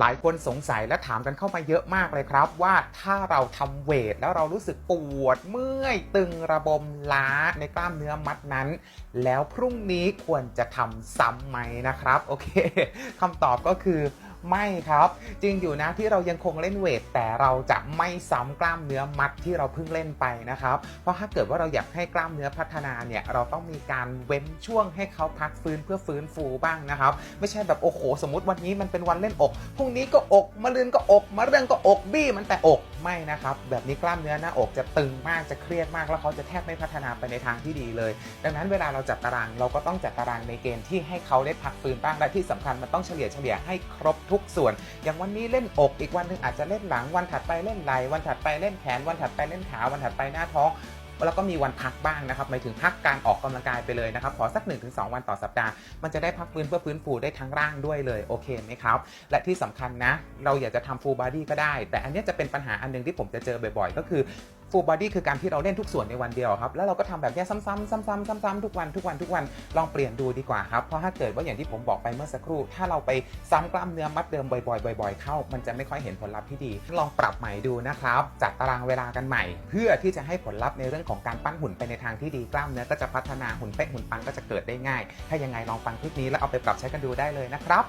หลายคนสงสัยและถามกันเข้ามาเยอะมากเลยครับ ว่าถ้าเราทำเวทแล้วเรารู้สึกปวดเมื่อยตึงระบมล้าในกล้ามเนื้อมัดนั้น แล้วพรุ่งนี้ควรจะทำซ้ำไหมนะครับ โอเคคำตอบก็คือ ไม่ครับ จริงอยู่นะที่เรายังคงเล่นเวท แต่เราจะไม่ซ้ำกล้ามเนื้อมัดที่เราเพิ่งเล่นไปนะครับ เพราะถ้าเกิดว่าเราอยากให้กล้ามเนื้อพัฒนาเนี่ยเราต้องมีการเว้นช่วงให้เขาพักฟื้นเพื่อฟื้นฟูบ้างนะครับ ไม่ใช่แบบโอ้โหสมมติวันนี้มันเป็นวันเล่นอกพรุ่งนี้ก็อกมะรืนก็อกมะเรื่องก็อกบี้มันแต่อก ไม่นะครับ แบบนี้กล้ามเนื้อหน้าอกจะตึงมากจะเครียดมาก แล้วเขาจะแทบไม่พัฒนาไปในทางที่ดีเลย ดังนั้นเวลาเราจัดตารางเราก็ต้องจัดตารางในเกณฑ์ที่ให้เขาได้พักฟื้นบ้างและที่สำคัญมันต้องเฉลี่ยเฉลี่ยให้ครบทุกส่วน อย่างวันนี้เล่นอกอีกวันหนึ่งอาจจะเล่นหลังวันถัดไปเล่นไหล่วันถัดไปเล่นแขนวันถัดไปเล่นขาวันถัดไปหน้าท้อง แล้วก็มีวันพักบ้างนะครับหมายถึงพักการออกกำลังกายไปเลยนะครับขอสัก 1-2 วันต่อสัปดาห์ มันจะได้พักฟื้นเพื่อฟื้นฟูได้ทั้งร่างด้วยเลยโอเคไหมครับ และที่สำคัญนะ เราอยากจะทำฟูลบอดี้ก็ได้ แต่อันนี้จะเป็นปัญหาอันหนึงที่ผมจะเจอบ่อยๆ ก็คือ full body คือการที่เราเล่นทุกส่วนในวันเดียวครับ แล้วเราก็ทำแบบนี้ซ้ำๆซ้ำๆซ้ำๆทุกวันทุกวันทุกวันลองเปลี่ยนดูดีกว่าครับ เพราะถ้าเกิดว่าอย่างที่ผมบอกไปเมื่อสักครู่ ถ้าเราไปซ้ำกล้ามเนื้อมัดเดิมบ่อยๆบ่อยๆเข้า มันจะไม่ค่อยเห็นผลลัพธ์ที่ดี ลองปรับใหม่ดูนะครับจัดตารางเวลากันใหม่ เพื่อที่จะให้ผลลัพธ์ในเรื่องของการปั้นหุ่นไปในทางที่ดีกล้ามเนื้อก็จะพัฒนาหุ่นเป๊ะหุ่นปังก็จะเกิดได้ง่าย ถ้ายังไงลองฟังคลิปนี้แล้วเอาไปปรับใช้กันดูได้เลยนะครับ